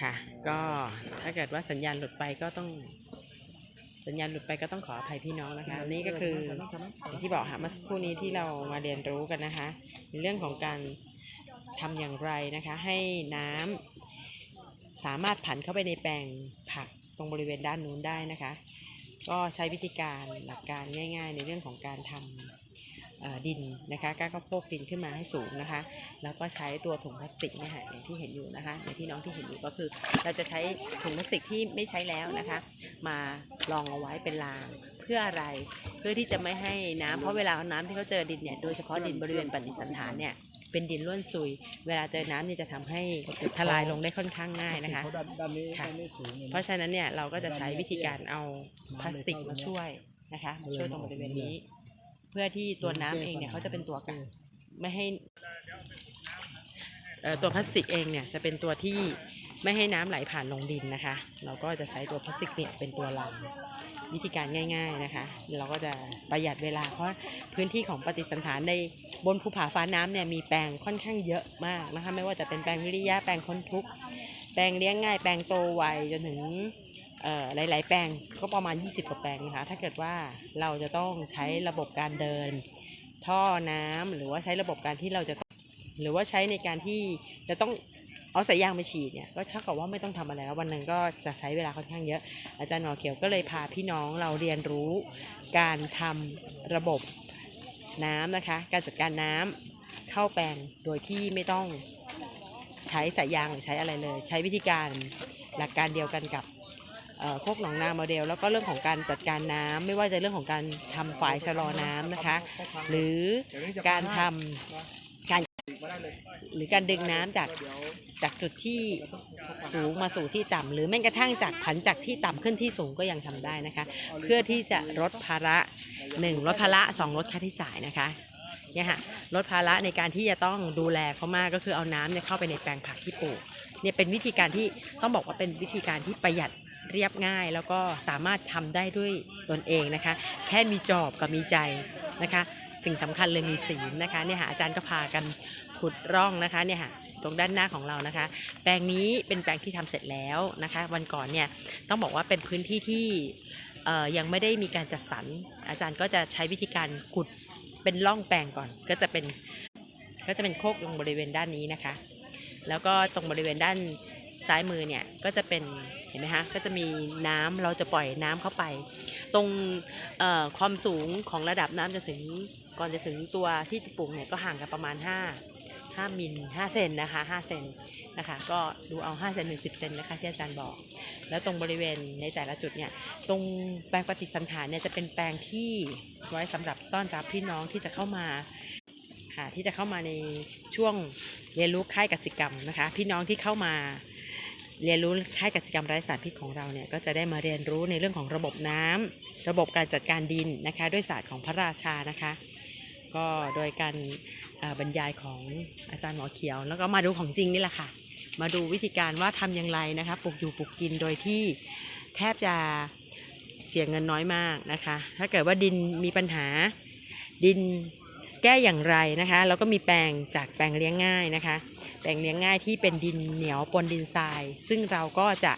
ค่ะ ก็ถ้าเกิดว่าสัญญาณหลุดไปก็ต้อง สัญญาณหลุดไปก็ต้องขออภัยพี่น้องนะคะ นี่ก็คืออย่างที่บอกค่ะเมื่อสักครู่นี้ที่เรามาเรียนรู้กันนะคะในเรื่องของการทำอย่างไรนะคะ ให้น้ำสามารถผันเข้าไปในแปลงผักตรงบริเวณด้านนู้นได้นะคะ ก็ใช้วิธีการหลักการง่าย ๆ ในเรื่องของการทำเอ่อ ดินนะคะก้าก็โพกดินขึ้นมาให้สูงนะคะ แล้วก็ใช้ตัวถุงพลาสติกเนี่ยค่ะอย่างที่เห็นอยู่นะคะอย่างที่น้องที่เห็นอยู่ก็คือ เราจะใช้ถุงพลาสติกที่ไม่ใช้แล้วนะคะ มารองเอาไว้เป็นรางเพื่ออะไรเพื่อที่จะไม่ให้น้ำเพราะเวลาเอาน้ำที่เขาเจอดินเนี่ยโดยเฉพาะดินบริเวณปฏิสันฐานเนี่ยเป็นดินร่วนซุย เวลาเจอน้ำเนี่ยจะทำให้ทลายลงได้ค่อนข้างง่ายนะคะเขาด้านด้านนี้ค่ะด้านนี้สูงอย่างเพราะฉะนั้นเนี่ยเราก็จะใช้วิธีการเอาพลาสติกมาช่วยนะคะมาช่วยตรงบริเวณนี้เพื่อที่ตัวน้ำเองเนี่ยเขาจะเป็นตัวกันไม่ให้เอ่อตัวพลาสติกเองเนี่ยจะเป็นตัวที่ไม่ให้น้ำไหลผ่านลงดินนะคะ เราก็จะใช้ตัวพลาสติกเนี่ยเป็นตัวรางวิธีการง่าย ๆนะคะ เราก็จะประหยัดเวลา เพราะพื้นที่ของปฏิสันฐานในบนภูผาฟ้าน้ำเนี่ยมีแปลงค่อนข้างเยอะมากนะคะ ไม่ว่าจะเป็นแปลงวิริยะแปลงค้นทุกข์แปลงเลี้ยงง่าย แปลงโตไวจนถึงเอ่อ หลาย ๆ แปลงก็ประมาณ 20กว่าแปลงนะคะ ถ้าเกิดว่าเราจะต้องใช้ระบบการเดิน ท่อน้ำหรือว่าใช้ระบบการที่เราจะหรือว่าใช้ในการที่จะต้องเอาสายยางไปฉีดเนี่ยก็เท่ากับว่าไม่ต้องทำอะไรแล้ววันหนึ่งก็จะใช้เวลาค่อนข้างเยอะอาจารย์หมอเขียวก็เลยพาพี่น้องเราเรียนรู้การทำระบบน้ำนะคะ การจัดการน้ำเข้าแปลงโดยที่ไม่ต้องใช้สายยางหรือใช้อะไรเลย ใช้วิธีการหลักการเดียวกันกับ โคกหนองนาโมเดล แล้วก็เรื่องของการจัดการน้ำไม่ว่าจะเรื่องของการทำฝายชะลอน้ำนะคะ หรือการทำการหรือการดึงน้ำจากจากจุดที่สูงมาสู่ที่ต่ำหรือแม้กระทั่งจากผันจากที่ต่ำขึ้นที่สูงก็ยังทำได้นะคะ เพื่อที่จะลดภาระหนึ่งลดภาระสองลดค่าใช้จ่ายนะคะเนี่ยค่ะลดภาระในการที่จะต้องดูแลเขามากก็คือเอาน้ำเนี่ยเข้าไปในแปลงผักที่ปลูกเนี่ยเป็นวิธีการที่ต้องบอกว่าเป็นวิธีการที่ประหยัด เรียบง่าย แล้วก็สามารถทำได้ด้วยตนเองนะคะ แค่มีจอบกับมีใจนะคะสิ่งสำคัญเลยมีศีลนะคะเนี่ยค่ะอาจารย์ก็พากันขุดร่องนะคะเนี่ยค่ะตรงด้านหน้าของเรานะคะ แปลงนี้เป็นแปลงที่ทำเสร็จแล้วนะคะ วันก่อนเนี่ยต้องบอกว่าเป็นพื้นที่ที่ยังไม่ได้มีการจัดสรรอาจารย์ก็จะใช้วิธีการขุดเป็นร่องแปลงก่อน ก็จะเป็นก็จะเป็นโคกลงบริเวณด้านนี้นะคะ แล้วก็ตรงบริเวณด้าน ซ้ายมือเนี่ยก็จะเป็นเห็นไหมคะก็จะมีน้ำเราจะปล่อยน้ำเข้าไป ตรงความสูงของระดับน้ำจะถึงก่อนจะถึงตัวที่จะปลูกเนี่ยก็ห่างกันประมาณ 5 5มิล5เซนนะคะ5เซนนะคะ ก็ดูเอา5เซนถึง10เซนนะคะที่อาจารย์บอก แล้วตรงบริเวณในแต่ละจุดเนี่ยตรงแปลงปฏิสันฐานเนี่ยจะเป็นแปลงที่ไว้สำหรับต้อนรับพี่น้องที่จะเข้ามาค่ะที่จะเข้ามาในช่วงเรียนรู้ค่ายกสิกรรมนะคะ พี่น้องที่เข้ามา เรียนรู้ค่ายกสิกรรมไร้สารพิษของเราเนี่ยก็จะได้มาเรียนรู้ในเรื่องของระบบน้ำระบบการจัดการดินนะคะ ด้วยศาสตร์ของพระราชานะคะ ก็โดยการบรรยายของอาจารย์หมอเขียว แล้วก็มาดูของจริงนี่แหละค่ะ มาดูวิธีการว่าทำอย่างไรนะคะปลูกอยู่ปลูกกินโดยที่แทบจะเสียเงินน้อยมากนะคะ ถ้าเกิดว่าดินมีปัญหาดิน แก้อย่างไรนะคะ แล้วก็มีแปลงจากแปลงเลี้ยงง่ายนะคะ แปลงเลี้ยงง่ายที่เป็นดินเหนียวปนดินทราย ซึ่งเราก็จะ